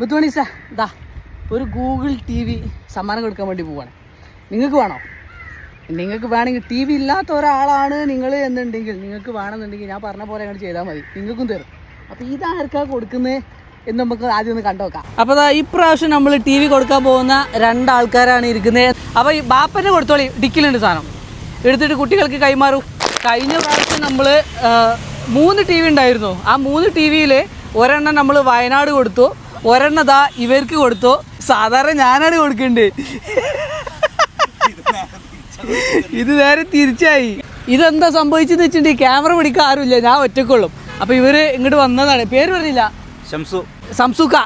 ബുദ്ധിമണി സാ ഇതാ ഒരു ഗൂഗിൾ ടി വി സമ്മാനം കൊടുക്കാൻ വേണ്ടി പോവാണ്. നിങ്ങൾക്ക് വേണോ? നിങ്ങൾക്ക് വേണമെങ്കിൽ ടി വി ഇല്ലാത്ത ഒരാളാണ് നിങ്ങൾ എന്നുണ്ടെങ്കിൽ നിങ്ങൾക്ക് വേണമെന്നുണ്ടെങ്കിൽ ഞാൻ പറഞ്ഞ പോലെ അങ്ങോട്ട് ചെയ്താൽ മതി. നിങ്ങൾക്കും തരും. അപ്പോൾ ഇതാർക്കാ കൊടുക്കുന്നത് എന്ന് നമുക്ക് ആദ്യം ഒന്ന് കണ്ടുനോക്കാം അപ്പോൾ ഇപ്രാവശ്യം നമ്മൾ ടി വി കൊടുക്കാൻ പോകുന്ന രണ്ടാൾക്കാരാണ് ഇരിക്കുന്നത് അപ്പോൾ ഈ ബാപ്പനെ കൊടുത്തോളി ഡിക്കിലുണ്ട് സാധനം. എടുത്തിട്ട് കുട്ടികൾക്ക് കൈമാറും. കഴിഞ്ഞ പ്രാവശ്യം നമ്മൾ മൂന്ന് ടി വി ഉണ്ടായിരുന്നു. ആ മൂന്ന് ടി വിയിൽ ഒരെണ്ണം നമ്മൾ വയനാട് കൊടുത്തു. ഒരെണ്ണം ദാ ഇവർക്ക് കൊടുത്തു. സാധാരണ ഞാനാണ് കൊടുക്കേണ്ടത് ഇത് നേരെ തിരിച്ചായി. ഇതെന്താ സംഭവിച്ചെന്ന് വെച്ചിട്ടുണ്ടെങ്കിൽ ക്യാമറ പിടിക്കാൻ ആരുമില്ല. ഞാൻ ഒറ്റക്കുള്ളും അപ്പോൾ ഇവർ ഇങ്ങോട്ട് വന്നതാണ്. പേര് പറഞ്ഞില്ല. ഷംസു സംസുക്ക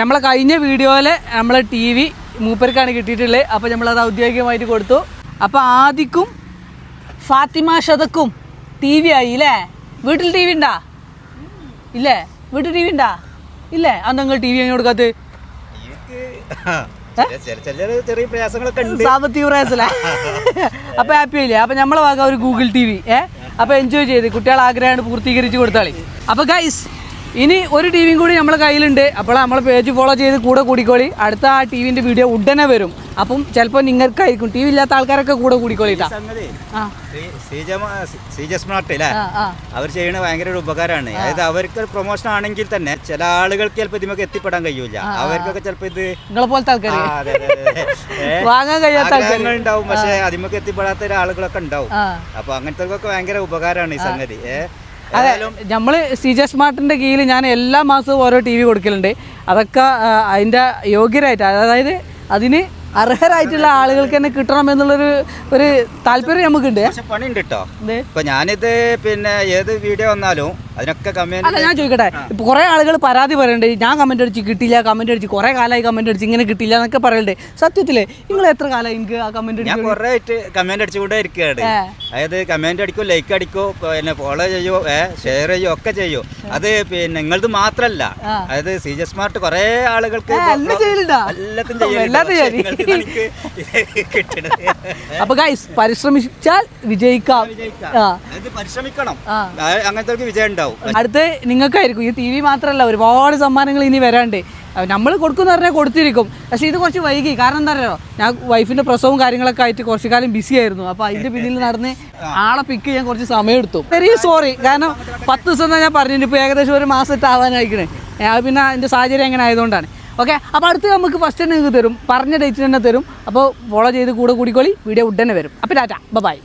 നമ്മളെ കഴിഞ്ഞ വീഡിയോയിലെ നമ്മളെ ടി വി മൂപ്പർക്കാണ് കിട്ടിയിട്ടുള്ളത്. അപ്പോൾ നമ്മളത് ഔദ്യോഗികമായിട്ട് കൊടുത്തു. അപ്പോൾ ആദിക്കും ഫാത്തിമ ഷതക്കും ടി വി ആയി അല്ലേ വീട്ടിൽ ടി വി ഉണ്ടാ? ഇല്ലേ? വീട്ടിൽ ടി വി ഉണ്ടാ? ഇല്ലേ? അന്ന് നിങ്ങൾ ടി വി അങ്ങനെ കൊടുക്കാത്ത ചെറിയ പ്രയാസങ്ങളൊക്കെ സാമ്പത്തിക അപ്പൊ ഹാപ്പി ആയില്ലേ? അപ്പൊ നമ്മളെ ഭാഗം ഒരു ഗൂഗിൾ ടി വി ഏഹ് അപ്പൊ എൻജോയ് ചെയ്ത്. കുട്ടികളെ ആഗ്രഹമാണ് പൂർത്തീകരിച്ച് കൊടുത്താളി. അപ്പൊ ഗൈസ് ഇനി ഒരു ടി വിയും കൂടി നമ്മൾ കയ്യിലുണ്ട്. അപ്പോൾ നമ്മൾ പേജ് ഫോളോ ചെയ്ത് കൂടെ കൂടിക്കോളി. അടുത്ത ആ ടി വിന്റെ വീഡിയോ ഉടനെ വരും. അപ്പം ചിലപ്പോൾ നിങ്ങൾക്കായിരിക്കും. ടി വി ഇല്ലാത്ത ആൾക്കാരൊക്കെ കൂടെ കൂടിക്കോളിട്ടാ അവർ ചെയ്യണ ഭയങ്കര ഒരു ഉപകാരമാണ്. അതായത് അവർക്ക് പ്രൊമോഷൻ ആണെങ്കിൽ തന്നെ ചില ആളുകൾക്ക് ചിലപ്പോൾ ഇതിമൊക്കെ എത്തിപ്പെടാൻ കഴിയൂല. അവർക്കൊക്കെ ചിലപ്പോൾ ഇത് നിങ്ങളെ പോലത്തെ ആൾക്കാർ വാങ്ങാൻ കഴിയാത്ത ആൾക്കാർ ഉണ്ടാവും പക്ഷെ അതിമൊക്കെ എത്തിപ്പെടാത്ത ആളുകളൊക്കെ ഉണ്ടാവും. അപ്പൊ അങ്ങനത്തെ ഭയങ്കര ഉപകാരമാണ് ഈ സംഗതി. ഏ? അതെ നമ്മൾ സി ജെ സ്മാർട്ടിന്റെ കീഴിൽ ഞാൻ എല്ലാ മാസവും ഓരോ ടി വി കൊടുക്കലുണ്ട്. അതൊക്കെ ആ, അതിന്റെ യോഗ്യരായിട്ട് അതായത് അതിന് അർഹരായിട്ടുള്ള ആളുകൾക്ക് തന്നെ കിട്ടണം എന്നുള്ളൊരു ഒരു താല്പര്യം നമുക്കുണ്ട് പണിയുണ്ട് കേട്ടോ? ഇപ്പൊ ഞാനിത് പിന്നെ ഏത് വീഡിയോ വന്നാലും അതിനൊക്കെ അല്ല ഞാൻ ചോദിക്കട്ടെ? ഇപ്പൊ കുറെ ആളുകൾ പരാതി പറയുന്നുണ്ട് ഞാൻ കമന്റ് അടിച്ച് കിട്ടില്ല കമന്റ് അടിച്ച് കുറെ കാലമായി കമന്റ് അടിച്ച് ഇങ്ങനെ കിട്ടില്ല എന്നൊക്കെ പറയുന്നുണ്ട് സത്യത്തിൽ നിങ്ങൾ എത്ര കാലമായി എനിക്ക് ആ കമന്റ് ഞാൻ അടിച്ചു കുറെ ആയിട്ട് കമന്റ് അടിച്ചുകൊണ്ടേ ഇരിക്കുകയാണ്. അതായത് കമന്റ് അടിക്കോ ലൈക്ക് അടിക്കോ പിന്നെ ഫോളോ ചെയ്യോ ഷെയർ ചെയ്യോ ഒക്കെ ചെയ്യോ. അത് പിന്നെ നിങ്ങളത് മാത്രല്ല. അതായത് സി ജെ സ്മാർട്ട് കുറെ ആളുകൾക്ക്? എല്ലാത്തും കിട്ടണത്. അപ്പൊ ഗൈസ് പരിശ്രമിച്ചാൽ വിജയിക്കാം. പരിശ്രമിക്കണം. അങ്ങനത്തെ വിജയം ഉണ്ടാവും. അടുത്ത് നിങ്ങൾക്കായിരിക്കും. ഈ ടി വി മാത്രമല്ല ഒരുപാട് സമ്മാനങ്ങൾ ഇനി വരാണ്ട്. നമ്മൾ കൊടുക്കുന്ന പറഞ്ഞാൽ കൊടുത്തിരിക്കും. പക്ഷെ ഇത് കുറച്ച് വൈകി. കാരണം എന്താ പറയുക ഞാൻ വൈഫിന്റെ പ്രസവവും കാര്യങ്ങളൊക്കെ ആയിട്ട് കുറച്ച് കാലം ബിസി ആയിരുന്നു. അപ്പൊ അതിന്റെ പിന്നിൽ നടന്ന് ആളെ പിക്ക് ചെയ്യാൻ കുറച്ച് സമയം എടുത്തു വെരി സോറി കാരണം പത്ത് ദിവസം ഞാൻ പറഞ്ഞിട്ട് ഇപ്പൊ ഏകദേശം ഒരു മാസത്തെ ആവാനായിക്കണേ. പിന്നെ അതിന്റെ സാഹചര്യം എങ്ങനെ ആയതുകൊണ്ടാണ്. ഓക്കെ അപ്പോൾ അടുത്ത് നമുക്ക് ഫസ്റ്റ് തന്നെ നിങ്ങൾക്ക് തരും. പറഞ്ഞ ഡേറ്റിന് തന്നെ തരും. അപ്പോൾ ഫോളോ ചെയ്ത് കൂടെ കൂടിക്കോളി. വീഡിയോ ഉടനെ വരും. അപ്പോൾ ടാറ്റ. ബൈ